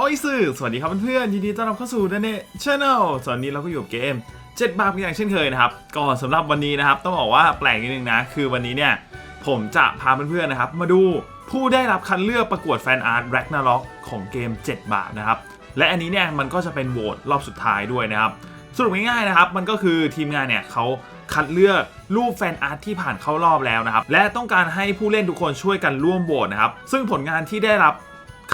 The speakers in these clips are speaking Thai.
โอ้ยสื่อสวัสดีครับเพื่อนๆยินดีต้อนรับเข้าสู่ดันเน่ชาแนลสวันนี้เราก็อยู่กับเกม 7 บาทอย่างเช่นเคยนะครับก่อนสำหรับวันนี้นะครับ ต้องบอกว่าแปลกนิดนึงนะ คือวันนี้เนี่ย ผมจะพาเพื่อนๆนะครับ มาดูผู้ได้รับคัดเลือกประกวดแฟนอาร์ตแร็กนาล็อกของเกม 7 บาทนะครับ และอันนี้เนี่ยมันก็จะเป็นโหวตรอบสุดท้ายด้วยนะครับสรุปง่ายๆนะครับ มันก็คือทีมงานเนี่ยเขาคัดเลือกรูปแฟนอาร์ตที่ผ่านเข้ารอบแล้วนะครับ และต้องการให้ผู้เล่นทุกคนช่วยกันร่วมโหวตนะครับซึ่งผลงานที่ได้รับ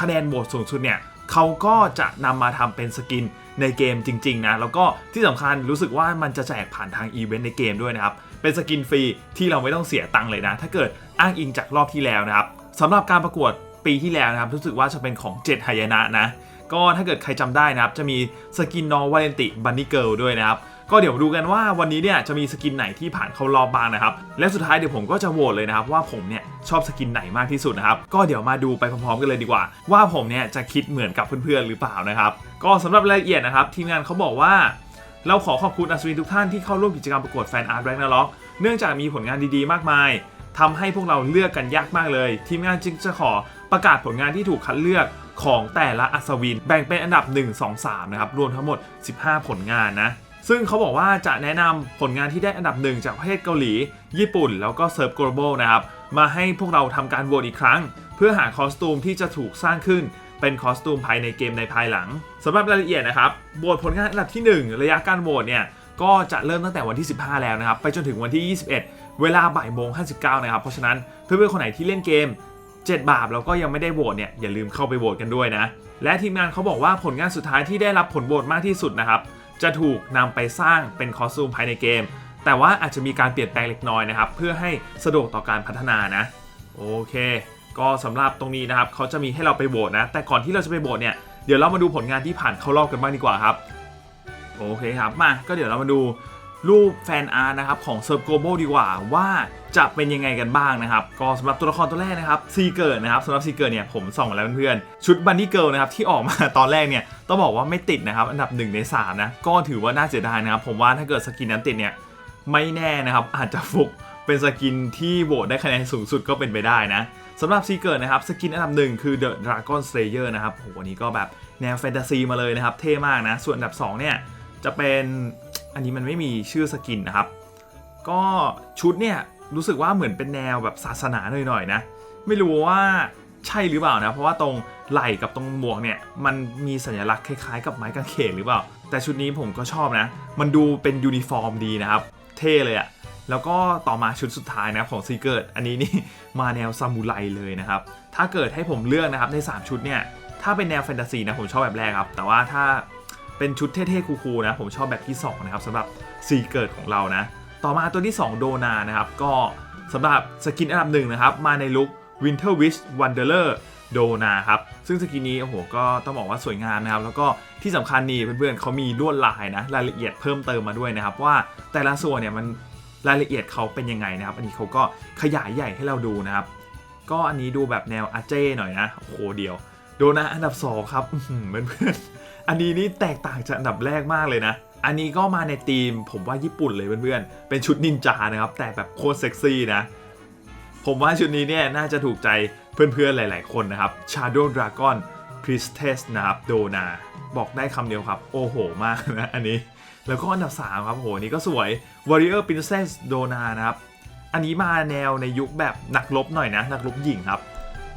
คะแนนโหวตสูงสุดเนี่ย เขาก็จะนำมาทำเป็นสกินในเกมจริง ๆ นะ แล้วก็ที่สำคัญรู้สึกว่ามันจะแจกผ่านทางอีเวนต์ในเกมด้วยนะครับ เป็นสกินฟรีที่เราไม่ต้องเสียตังค์เลยนะ ถ้าเกิดอ้างอิงจากรอบที่แล้วนะครับสำหรับการประกวดปีที่แล้วนะครับ รู้สึกว่าจะเป็นของ7หายนะนะ ก็ถ้าเกิดใครจำได้นะครับ จะมีสกินนอวาเลนติบันนี่เกิลด้วยนะครับ ก็เดี๋ยวดูกันว่าวันนี้เนี่ยจะมีสกินไหนที่ผ่านเข้ารอบบ้างนะครับและสุดท้ายเดี๋ยวผมก็จะโหวตเลยนะครับว่าผมเนี่ยชอบสกินไหนมากที่สุดนะครับก็เดี๋ยวมาดูไปพร้อมๆกันเลยดีกว่า ว่าผมเนี่ยจะคิดเหมือนกับเพื่อนๆหรือเปล่านะครับก็สำหรับรายละเอียดนะครับทีมงานเขาบอกว่าเราขอขอบคุณอัศวินทุกท่านที่เข้าร่วมกิจกรรมประกวดแฟนอาร์ตแร็กนาล็อกเนื่องจากมีผลงานดีๆ มากมายทำให้พวกเราเลือกกันยากมากเลย ทีมงานจึงจะขอประกาศผลงานที่ถูกคัดเลือกของแต่ละอัศวิน แบ่งเป็นอันดับ 1 2 3 นะครับ รวมทั้งหมด 15 ผลงานนะ ซึ่งเขาบอกว่าจะแนะนำผลงานที่ได้อันดับหนึ่งจากประเทศเกาหลี ญี่ปุ่น แล้วก็เซิร์ฟ global นะครับ มาให้พวกเราทำการโหวตอีกครั้ง เพื่อหาคอสตูมที่จะถูกสร้างขึ้นเป็นคอสตูมภายในเกมในภายหลังสำหรับรายละเอียดนะครับโหวตผลงานอันดับที่ 1 ระยะการโหวตเนี่ยก็จะเริ่มตั้งแต่วันที่ 15 แล้วนะครับ ไปจนถึงวันที่ 21 เวลาบ่ายโมง 59 นะครับ เพราะฉะนั้นเพื่อนๆคนไหนที่เล่นเกม 7 บาทแล้วก็ยังไม่ได้โหวตเนี่ยอย่าลืมเข้าไปโหวตกันด้วยนะ และทีมงานเขาบอกว่าผลงานสุดท้ายที่ได้รับผลโหวตมากที่สุดนะครับ จะถูกนำไปสร้างเป็นคอสตูมภายในเกม แต่ว่าอาจจะมีการเปลี่ยนแปลงเล็กน้อยนะครับ เพื่อให้สะดวกต่อการพัฒนานะ โอเค ก็สำหรับตรงนี้นะครับเขาจะมีให้เราไปโหวตนะ แต่ก่อนที่เราจะไปโหวตเนี่ยเดี๋ยวเรามาดูผลงานที่ผ่านเข้ารอบกันบ้างดีกว่าครับ โอเคครับมาก็เดี๋ยวเรามาดู รูปแฟนอาร์ตนะครับของเซิร์ฟโกลบอลดีกว่าว่าจะเป็นยังไงกันบ้างนะครับ ก็สำหรับตัวละครตัวแรกนะครับซีเกิร์นะครับสำหรับซีเกิร์เนี่ยผมส่องมาแล้วเพื่อนๆชุดบันนี่เกิลนะครับที่ออกมาตอนแรกเนี่ยต้องบอกว่าไม่ติดนะครับอันดับ1ใน3นะก็ถือว่าน่าเสียดายนะครับผมว่าถ้าเกิดสกินนั้นติดเนี่ยไม่แน่นะครับอาจจะฟุกเป็นสกินที่โหวตได้คะแนนสูงสุดก็เป็นไปได้นะสำหรับซีเกิร์นะครับสกินอันดับหนึ่งคือ The Dragon Slayer นะครับโหวันนี้ก็แบบแนวแฟนตาซีมาเลยนะครับเท่มากนะส่วนอันดับ2เนี่ยจะเป็น อันนี้มันไม่มีชื่อสกินนะครับ ก็ชุดเนี่ยรู้สึกว่าเหมือนเป็นแนวแบบศาสนาหน่อยๆนะ ไม่รู้ว่าใช่หรือเปล่านะ เพราะว่าตรงไหล่กับตรงหมวกเนี่ยมันมีสัญลักษณ์คล้ายๆ กับไม้กางเขนหรือเปล่า แต่ชุดนี้ผมก็ชอบนะ มันดูเป็นยูนิฟอร์มดีนะครับ เท่เลยอะแล้วก็ต่อมาชุดสุดท้ายนะของซีเกิร์ตอันนี้นี่มาแนวซามูไรเลยนะครับ ถ้าเกิดให้ผมเลือกนะครับใน 3 ชุดเนี่ย ถ้าเป็นแนวแฟนตาซีนะผมชอบแบบแรกครับ แต่ว่าถ้า เป็นชุดเท่ๆคูลๆนะ ผมชอบแบบที่ 2 นะครับสำหรับซีเกิร์ของเรานะ ต่อมาตัวที่ 2 โดนานะครับ ก็สำหรับสกินอันดับหนึ่งนะครับ มาในลุค Winter Wish Wanderer โดนาครับ ซึ่งสกินนี้โอ้โหก็ต้องบอกว่าสวยงามนะครับ แล้วก็ที่สำคัญนี่เพื่อนๆเขามีลวดลายนะรายละเอียดเพิ่มเติมมาด้วยนะครับ ว่าแต่ละส่วนเนี่ยมันรายละเอียดเขาเป็นยังไงนะครับ อันนี้เขาก็ขยายใหญ่ให้เราดูนะครับ ก็อันนี้ดูแบบแนวอาเจ้หน่อยนะโอ้โหเดียว โดนาอันดับ2ครับเพื่อนๆ อันนี้นี่แตกต่างจากอันดับแรกมากเลยนะ อันนี้ก็มาในธีมผมว่าญี่ปุ่นเลยเพื่อนๆ เป็นชุดนินจานะครับ แต่แบบโคตรเซ็กซี่นะ ผมว่าชุดนี้เนี่ยน่าจะถูกใจเพื่อนๆหลายๆคนนะครับ Shadow Dragon Priestess นะครับโดนาบอกได้คำเดียวครับ โอ้โหมากนะอันนี้ แล้วก็อันดับ 3 ครับโหนี่ก็สวย Warrior Princess โดนานะครับ อันนี้มาแนวในยุคแบบนักรบหน่อยนะ นักรบหญิงครับ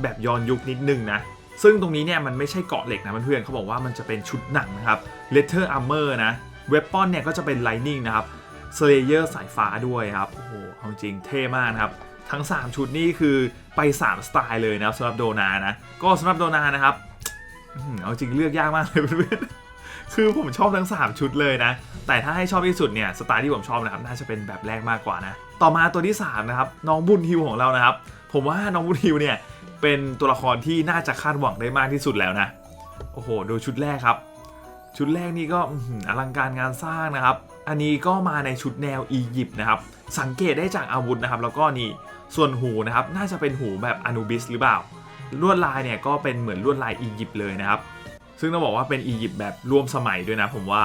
แบบย้อนยุคนิดนึงนะ ซึ่งตรงนี้เนี่ยมันไม่ใช่เกาะเหล็กนะเพื่อนๆเขาบอกว่ามันจะเป็นชุดหนังนะครับ Leather Armor นะ Weapon เนี่ยก็จะเป็น Lightning นะครับ Slayer สายฟ้าด้วยครับ โอ้โหเอาจริงเท่มากนะครับ ทั้ง 3 ชุดนี่คือไป 3 สไตล์เลยนะครับสำหรับโดนานะ ก็สำหรับโดนานะครับเอาจริงเลือกยากมากเลยเพื่อนๆคือผมชอบทั้ง 3 ชุดเลยนะ แต่ถ้าให้ชอบที่สุดเนี่ยสไตล์ที่ผมชอบนะครับน่าจะเป็นแบบแรกมากกว่านะ ต่อมาตัวที่3นะครับน้องบุญฮิวของเรานะครับ ผมว่าน้องบุญฮิวเนี่ย เป็นตัวละครที่น่าจะคาดหวังได้มากที่สุดแล้วนะ โอ้โห ดูชุดแรกครับ ชุดแรกนี่ก็อลังการงานสร้างนะครับ อันนี้ก็มาในชุดแนวอียิปต์นะครับ สังเกตได้จากอาวุธนะครับ แล้วก็นี่ส่วนหูนะครับ น่าจะเป็นหูแบบอนูบิสหรือเปล่า ลวดลายเนี่ยก็เป็นเหมือนลวดลายอียิปต์เลยนะครับ ซึ่งต้องบอกว่าเป็นอียิปต์แบบร่วมสมัยด้วยนะผมว่า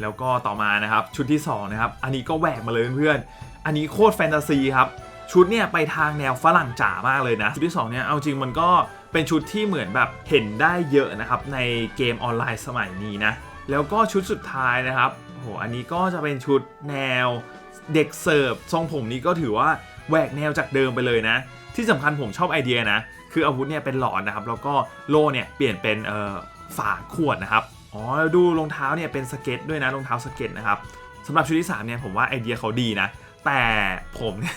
แล้วก็ต่อมานะครับชุดที่สองนะครับ อันนี้ก็แหวกมาเลยเพื่อนๆ อันนี้โคตรแฟนตาซีครับ ชุดเนี่ยไปทางแนวฝรั่งจ๋ามากเลยนะ ชุดที่สองเนี่ยเอาจริงมันก็เป็นชุดที่เหมือนแบบเห็นได้เยอะนะครับในเกมออนไลน์สมัยนี้นะแล้วก็ชุดสุดท้ายนะครับโหอันนี้ก็จะเป็นชุดแนวเด็กเสิร์ฟทรงผมนี้ก็ถือว่าแหวกแนวจากเดิมไปเลยนะ ที่สำคัญผมชอบไอเดียนะ คืออาวุธเนี่ยเป็นหลอดนะครับ แล้วก็โล่เนี่ยเปลี่ยนเป็นเอ่อฝาขวดนะครับอ๋อดูรองเท้าเนี่ยเป็นสเก็ตด้วยนะรองเท้าสเก็ตนะครับสำหรับชุดที่3เนี่ยผมว่าไอเดียเขาดีนะ แต่ผมเนี่ย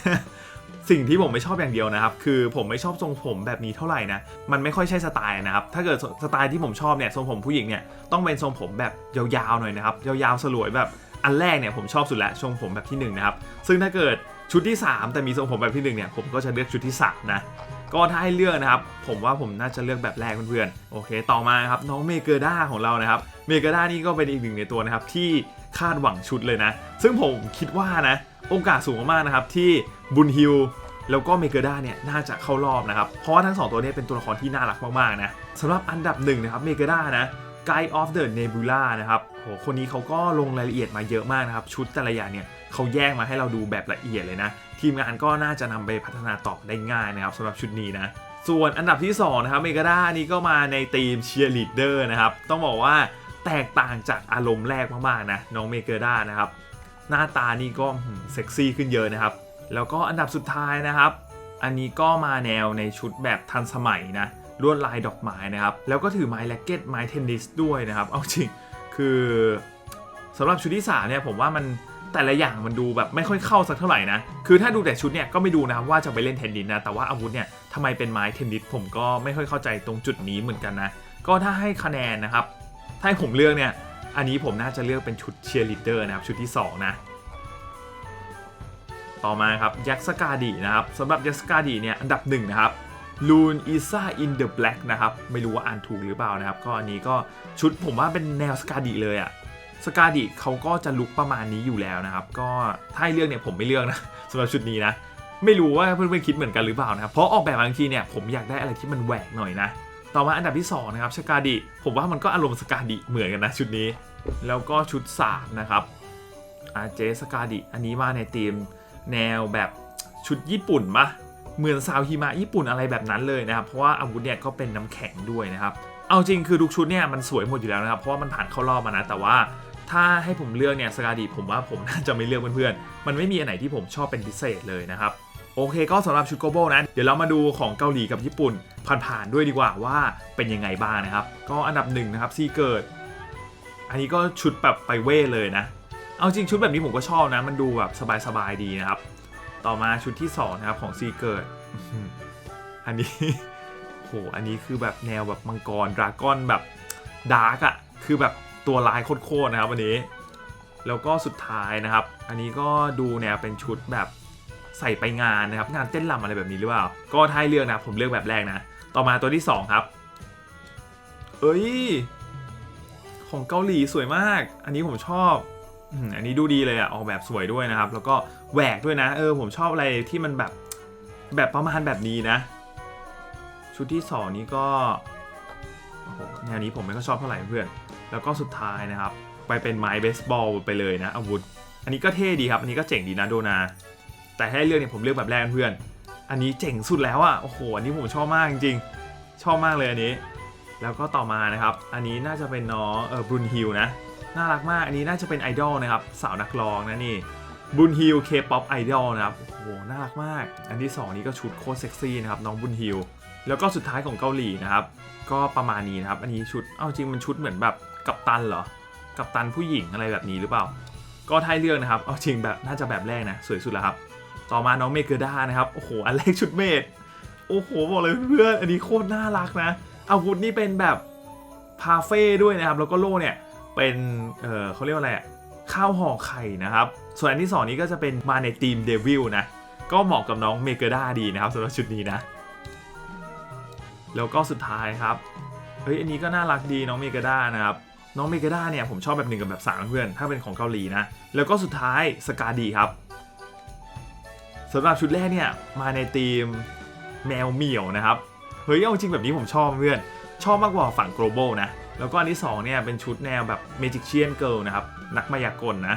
สิ่งที่ผมไม่ชอบอย่างเดียวนะครับ คือผมไม่ชอบทรงผมแบบนี้เท่าไหร่นะ มันไม่ค่อยใช่สไตล์นะครับ ถ้าเกิดสไตล์ที่ผมชอบเนี่ยทรงผมผู้หญิงเนี่ยต้องเป็นทรงผมแบบยาวๆหน่อยนะครับ ยาวๆสลวยแบบอันแรกเนี่ยผมชอบสุดแล้วทรงผมแบบที่หนึ่งนะครับ ซึ่งถ้าเกิดชุดที่ 3 แต่มีทรงผมแบบที่หนึ่งเนี่ยผมก็จะเลือกชุดที่สามนะก็ถ้าให้เลือกนะครับ ผมว่าผมน่าจะเลือกแบบแรกเพื่อนๆโอเค ต่อมาครับน้องเมเกอร์ด้าของเรานะครับเมเกอร์ด้านี่ก็เป็นอีกหนึ่งในตัวนะครับที่คาดหวังชุดเลยนะ ซึ่งผมคิดว่านะโอกาสสูงมากนะครับที่ บุญฮิลแล้วก็เมเกอร์ด้าเนี่ยน่าจะเข้ารอบนะครับ เพราะว่าทั้งสองตัวนี้เป็นตัวละครที่น่ารักมากๆนะสำหรับอันดับหนึ่งนะครับเมเกอร์ด้านะ Guide of the Nebula นะครับโหคนนี้เขาก็ลงรายละเอียดมาเยอะมากนะครับ ชุดแต่ละอย่างเนี่ยเขาแยกมาให้เราดูแบบละเอียดเลยนะ ทีมงานก็น่าจะนำไปพัฒนาต่อได้ง่ายนะครับสำหรับชุดนี้นะ ส่วนอันดับที่ 2 นะครับเมกาด้านี่ก็มาในทีมเชียร์ลีดเดอร์นะครับ ต้องบอกว่าแตกต่างจากอารมณ์แรกมากๆนะน้องเมเกอร์ด้านะครับ หน้าตานี่ก็เซ็กซี่ขึ้นเยอะนะครับ แล้วก็อันดับสุดท้ายนะครับ อันนี้ก็มาแนวในชุดแบบทันสมัยนะลวดลายดอกไม้นะครับ แล้วก็ถือไม้แร็กเก็ตไม้เทนนิสด้วยนะครับ เอาจริงคือสำหรับชุดที่สามเนี่ยผมว่ามันแต่ละอย่างมันดูแบบไม่ค่อยเข้าสักเท่าไหร่นะ คือถ้าดูแต่ชุดเนี่ยก็ไม่ดูนะว่าจะไปเล่นเทนนิสนะ แต่ว่าอาวุธเนี่ยทำไมเป็นไม้เทนนิสผมก็ไม่ค่อยเข้าใจตรงจุดนี้เหมือนกันนะ ก็ถ้าให้คะแนนนะครับ ถ้าให้ผมเลือกเนี่ย อันนี้ผมน่าจะเลือกเป็นชุดเชียร์ลีดเดอร์นะครับชุดที่2นะ ต่อมาครับยักษ์สกาดีนะครับสำหรับยักษ์สกาดีเนี่ยอันดับหนึ่งนะครับลูนอิซ่าอินเดอะแบล็กนะครับไม่รู้ว่าอ่านถูกหรือเปล่านะครับ ก็อันนี้ก็ชุดผมว่าเป็นแนวสกาดีเลยอะสกาดีเขาก็จะลุกประมาณนี้อยู่แล้วนะครับ ก็ถ้าให้เลือกเนี่ยผมไม่เลือกนะสำหรับชุดนี้นะ ไม่รู้ว่าเพื่อนๆคิดเหมือนกันหรือเปล่านะครับ เพราะออกแบบบางทีเนี่ยผมอยากได้อะไรที่มันแหวกหน่อยนะ ต่อมาอันดับที่2นะครับสกาดิผมว่ามันก็อารมณ์สกาดิเหมือนกันนะชุดนี้ แล้วก็ชุด3นะครับอาเจสกาดิอันนี้มาในธีม แนวแบบชุดญี่ปุ่นปะเหมือนซาวฮิมะญี่ปุ่นอะไรแบบนั้นเลยนะครับ เพราะว่าอาวุธเนี่ยก็เป็นน้ำแข็งด้วยนะครับ เอาจริงคือทุกชุดเนี่ยมันสวยหมดอยู่แล้วนะครับ เพราะว่ามันผ่านเข้ารอบมานะ แต่ว่าถ้าให้ผมเลือกเนี่ยสกาดิผมว่าผมน่าจะไม่เลือกเพื่อนๆ มันไม่มีอันไหนที่ผมชอบเป็นพิเศษเลยนะครับโอเคก็สำหรับชุดโกโบนะ เดี๋ยวเรามาดูของเกาหลีกับญี่ปุ่น ผ่านๆด้วยดีกว่าว่าเป็นยังไงบ้างนะครับ ก็อันดับหนึ่งนะครับซีเกิด อันนี้ก็ชุดแบบไปเว่เลยนะ เอาจริงชุดแบบนี้ผมก็ชอบนะ มันดูแบบสบายๆดีนะครับ ต่อมาชุดที่2นะครับของซีเกิร์ดอันนี้โหอันนี้คือแบบแนวแบบมังกรดราก้อนแบบดาร์กอะคือแบบตัวลายโคตรๆนะครับวันนี้ แล้วก็สุดท้ายนะครับ อันนี้ก็ดูแนวเป็นชุดแบบใส่ไปงานนะครับ งานเต้นรำอะไรแบบนี้หรือเปล่า ก็ถ้าเลือกนะผมเลือกแบบแรกนะ ต่อมาตัวที่ 2 ครับ เอ้ย ของเกาหลีสวยมาก อันนี้ผมชอบ อันนี้ดูดีเลยอะออกแบบสวยด้วยนะครับ แล้วก็แหวกด้วยนะ เออผมชอบอะไรที่มันแบบแบบประมาณแบบนี้นะ ชุดที่สองนี้ก็โอ้โหแนวนี้ผมไม่ก็ชอบเท่าไหร่เพื่อน แล้วก็สุดท้ายนะครับ ไปเป็นไม้เบสบอลไปเลยนะอาวุธ อันนี้ก็เท่ดีครับ อันนี้ก็เจ๋งดีนะโดนา แต่ให้เลือกเนี่ยผมเลือกแบบแรกเพื่อน อันนี้เจ๋งสุดแล้วอะโอ้โห อันนี้ผมชอบมากจริงๆ ชอบมากเลยอันนี้ แล้วก็ต่อมานะครับ อันนี้น่าจะเป็นน้องเออบรุนฮิลนะ น่ารักมาก อันนี้น่าจะเป็นไอดอลนะครับ สาวนักร้องนะนี่บุญฮิลเคป๊อปไอดอลนะครับโอ้โหน่ารักมาก อันที่ 2 นี้ก็ชุดโคตรเซ็กซี่นะครับน้องบุญฮิลแล้วก็สุดท้ายของเกาหลีนะครับ ก็ประมาณนี้นะครับ อันนี้ชุด เอาจริงมันชุดเหมือนแบบกัปตันเหรอ กัปตันผู้หญิงอะไรแบบนี้หรือเปล่า ก็ถ้าให้เลือกนะครับ เอาจริงแบบน่าจะแบบแรกนะสวยสุดแล้วครับ ต่อมาน้องเมเกอร์ด้านะครับ โอ้โห อันแรกชุดเมดโอ้โหบอกเลยเพื่อนอันนี้โคตรน่ารักนะ อาวุธนี่เป็นแบบพาเฟ่ด้วยนะครับ แล้วก็โล่เนี่ย เป็นเออเขาเรียกว่าอะไรอะข้าวห่อไข่นะครับ ส่วนอันที่สองนี้ก็จะเป็นมาในทีมเดวิลนะ ก็เหมาะกับน้องเมเกอร์ด้าดีนะครับสำหรับชุดนี้นะ แล้วก็สุดท้ายครับ เฮ้ยอันนี้ก็น่ารักดีน้องเมเกาด้านะครับ น้องเมเกาด้าเนี่ยผมชอบแบบหนึ่งกับแบบสามเพื่อน ถ้าเป็นของเกาหลีนะ แล้วก็สุดท้ายสกาดีครับสำหรับชุดแรกเนี่ยมาในธีมแมวเหมียวนะครับ เฮ้ยเอาจริงแบบนี้ผมชอบเพื่อน ชอบมากกว่าฝั่ง global นะ แล้วก็อันที่สองเนี่ยเป็นชุดแนวแบบ magician girl นะครับ นักมายากลนะ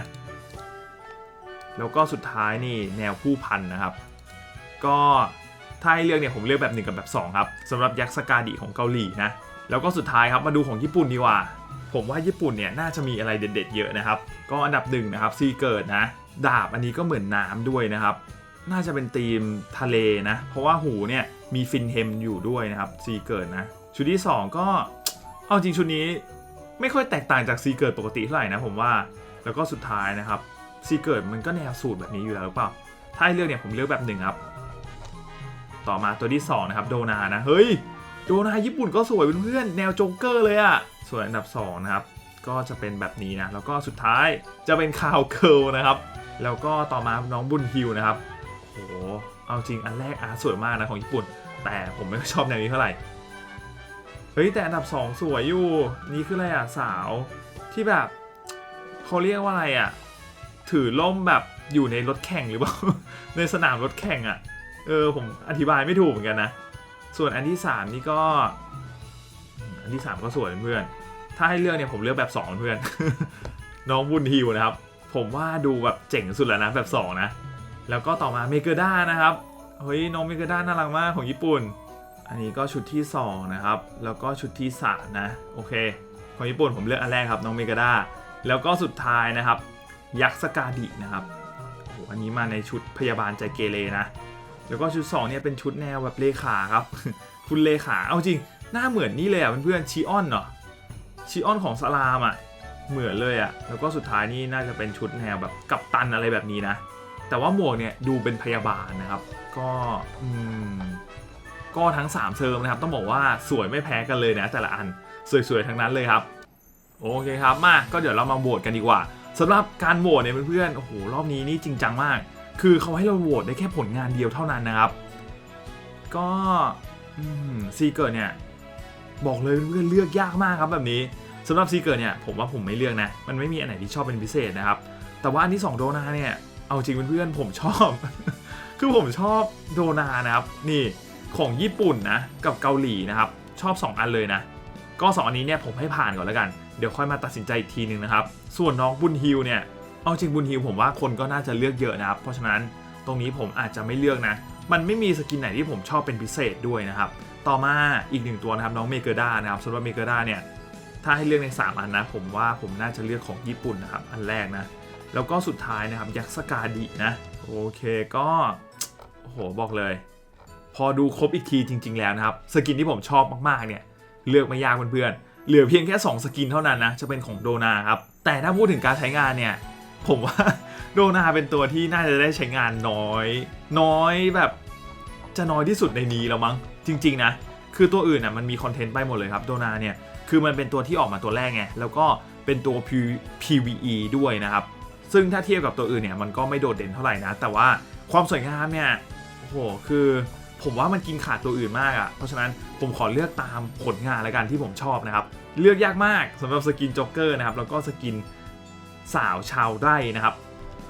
แล้วก็สุดท้ายนี่แนวผู้พันนะครับ ก็ถ้าให้เลือกเนี่ยผมเลือกแบบ 1 กับแบบ 2 ครับสำหรับยักษ์สกาดิของเกาหลีนะ แล้วก็สุดท้ายครับมาดูของญี่ปุ่นดีกว่า ผมว่าญี่ปุ่นเนี่ยน่าจะมีอะไรเด็ดๆเยอะนะครับ ก็อันดับหนึ่งนะครับซีเกิดนะ ดาบอันนี้ก็เหมือนน้ำด้วยนะครับน่าจะเป็นธีมทะเลนะ เพราะว่าหูเนี่ยมีฟินเฮมอยู่ด้วยนะครับซีเกิดนะ ชุดที่ 2 ก็ เอาจริงชุดนี้ไม่ค่อยแตกต่างจากซีเกิดปกติเท่าไหร่นะผมว่า แล้วก็สุดท้ายนะครับซีเกิดมันก็แนวสูตรแบบนี้อยู่แล้วหรือเปล่า ถ้าให้เลือกเนี่ยผมเลือกแบบหนึ่งครับ ต่อมาตัวที่2นะครับโดนานะ เฮ้ย โดนาญี่ปุ่นก็สวยเพื่อนๆแนวโจ๊กเกอร์เลยอะส่วนอันดับ2นะครับก็จะเป็นแบบนี้นะ แล้วก็สุดท้ายจะเป็นคาวเคิลนะครับ แล้วก็ต่อมาน้องบุญฮิวนะครับโอ้โหเอาจริงอันแรกอาร์ตสวยมากนะของญี่ปุ่น แต่ผมไม่ค่อยชอบแนวนี้เท่าไหร่ เฮ้ยแต่อันดับ 2 สวยอยู่ นี่คืออะไรอะสาวที่แบบเขาเรียกว่าอะไรอะถือล่มแบบอยู่ในรถแข่งหรือเปล่า ในสนามรถแข่งอะเออผมอธิบายไม่ถูกเหมือนกันนะ ส่วนอันที่ 3 นี่ก็ อันที่ 3 ก็สวยเพื่อน ถ้าให้เลือกเนี่ยผมเลือกแบบ 2 เพื่อน น้องบุญฮิวนะครับ ผมว่าดูแบบเจ๋งสุดแล้วนะแบบ 2 นะ แล้วก็ต่อมาเมเกอร์ด้านะครับ เฮ้ยน้องเมเกอร์ด้าน่ารักมากของญี่ปุ่น อันนี้ก็ชุดที่ 2 นะครับ แล้วก็ชุดที่3นะโอเคของญี่ปุ่นผมเลือกอันแรกครับน้องเมกอร์ด้าแล้วก็สุดท้ายนะครับ ยักษ์สกาดินะครับโอ้โหอันนี้มาในชุดพยาบาลใจเกเรนะ แล้วก็ชุด2เนี่ยเป็นชุดแนวแบบเลขาครับ คุณเลขาเอาจริงหน้าเหมือนนี่เลยอะเพื่อนๆชีออนเนาะชีออนของสลามอะเหมือนเลยอะแล้วก็สุดท้ายนี่น่าจะเป็นชุดแนวแบบกัปตันอะไรแบบนี้นะ แต่ว่าหมวกเนี่ยดูเป็นพยาบาลนะครับ ก็อืม ก็ทั้ง 3เซิมนะครับ ต้องบอกว่าสวยไม่แพ้กันเลยนะ แต่ละอันสวยๆทั้งนั้นเลยครับ โอเคครับมาก็เดี๋ยวเรามาโหวตกันดีกว่าสำหรับการโหวตเนี่ยเพื่อนๆโอ้โหรอบนี้นี่จริงจังมาก คือเขาให้เราโหวตได้แค่ผลงานเดียวเท่านั้นนะครับ ก็ซีเกิร์เนี่ยบอกเลยเพื่อนเลือกยากมากครับแบบนี้สำหรับซีเกิร์เนี่ยผมว่าผมไม่เลือกนะ มันไม่มีอันไหนที่ชอบเป็นพิเศษนะครับ แต่ว่าอันที่ 2 โดนาเนี่ยเอาจริงเพื่อนๆผมชอบ คือผมชอบโดนานะครับนี่ ของญี่ปุ่นนะกับเกาหลีนะครับชอบ 2 อันเลยนะ ก็สองอันนี้เนี่ยผมให้ผ่านก่อนแล้วกัน เดี๋ยวค่อยมาตัดสินใจอีกทีหนึ่งนะครับ ส่วนน้องบุญฮิวเนี่ยเอาจริงบุญฮิวผมว่าคนก็น่าจะเลือกเยอะนะครับ เพราะฉะนั้นตรงนี้ผมอาจจะไม่เลือกนะ มันไม่มีสกินไหนที่ผมชอบเป็นพิเศษด้วยนะครับ ต่อมาอีกหนึ่งตัวนะครับน้องเมเกอร์ด้านะครับส่วนว่าเมเกอร์ด้าเนี่ยถ้าให้เลือกใน 3 อันนะผมว่าผมน่าจะเลือกของญี่ปุ่นนะครับอันแรกนะแล้วก็สุดท้ายนะครับยักษ์สกาดินะโอเคก็โอ้โหบอกเลย พอดูครบอีกทีจริง ๆ แล้วนะครับสกินที่ผมชอบมากๆเนี่ยเลือกไม่ยากเพื่อนๆเหลือเพียงแค่ 2 สกินเท่านั้นนะจะเป็นของโดนาครับแต่ถ้าพูดถึงการใช้งานเนี่ยผมว่าโดนาเป็นตัวที่น่าจะได้ใช้งานน้อย น้อยแบบจะน้อยที่สุดในนี้แล้วมั้งจริง ๆ นะ คือตัวอื่นน่ะมันมีคอนเทนต์ไปหมดเลยครับโดนาเนี่ยคือมันเป็นตัวที่ออกมาตัวแรกไงแล้วก็เป็นตัว P- PVE ด้วยนะครับ ซึ่งถ้าเทียบกับตัวอื่นเนี่ยมันก็ไม่โดดเด่นเท่าไหร่นะ แต่ว่าความสวยงามเนี่ยโอ้โหคือ ผมว่ามันกินขาดตัวอื่นมากอะ่ะ เพราะฉะนั้นผมขอเลือกตามผลงานละกันที่ผมชอบนะครับ เลือกยากมากสำหรับสกินจ็อกเกอร์นะครับ แล้วก็สกินสาวชาวไร่นะครับ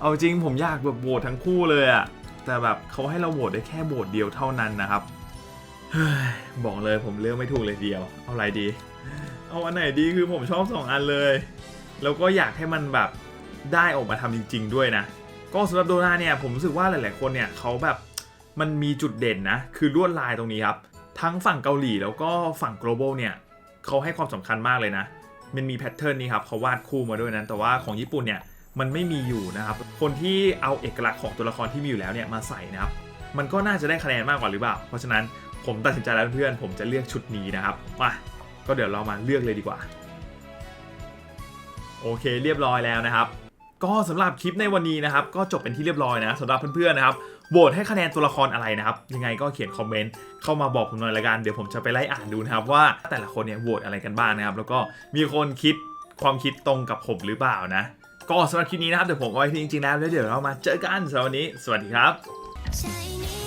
เอาจริงผมอยากแบบโหวตทั้งคู่เลยอะ่ะ แต่แบบเขาให้เราโหวตได้แค่โหวตเดียวเท่านั้นนะครับเฮ้ยบอกเลยผมเลือกไม่ถูกเลยเดียว เอาอะไรดี เอาอันไหนดีคือผมชอบ 2 อันเลย แล้วก็อยากให้มันแบบได้ออกมาทำจริง ๆ ด้วยนะ ก็สำหรับโดนาเนี่ยผมรู้สึกว่าหลาย ๆ คนเนี่ยเขาแบบ มันมีจุดเด่นนะคือลวดลายตรงนี้ครับ ทั้งฝั่งเกาหลีแล้วก็ฝั่ง global เนี่ยเขาให้ความสำคัญมากเลยนะ มันมีแพทเทิร์นนี้ครับเขาวาดคู่มาด้วยนะแต่ว่าของญี่ปุ่นเนี่ยมันไม่มีอยู่นะครับ คนที่เอาเอกลักษณ์ของตัวละครที่มีอยู่แล้วเนี่ยมาใส่นะครับ มันก็น่าจะได้คะแนนมากกว่าหรือเปล่า เพราะฉะนั้นผมตัดสินใจแล้วเพื่อนผมจะเลือกชุดนี้นะครับมาก็เดี๋ยวเรามาเลือกเลยดีกว่า โอเคเรียบร้อยแล้วนะครับ ก็สำหรับคลิปในวันนี้นะครับ ก็จบเป็นที่เรียบร้อยนะสำหรับเพื่อนๆนะครับ โหวตให้คะแนนตัวละครอะไรนะครับ ยังไงก็เขียนคอมเมนต์เข้ามาบอกผมหน่อยละกัน เดี๋ยวผมจะไปไล่อ่านดูนะครับว่าแต่ละคนเนี่ยโหวตอะไรกันบ้างนะครับ แล้วก็มีคนคิดความคิดตรงกับผมหรือเปล่านะ ก็สำหรับคลิปนี้นะครับเดี๋ยวผมเอาไว้ที่จริงๆแล้วแล้วเดี๋ยวเรามาเจอกันสำหรับวันนี้ สวัสดีครับ Shiny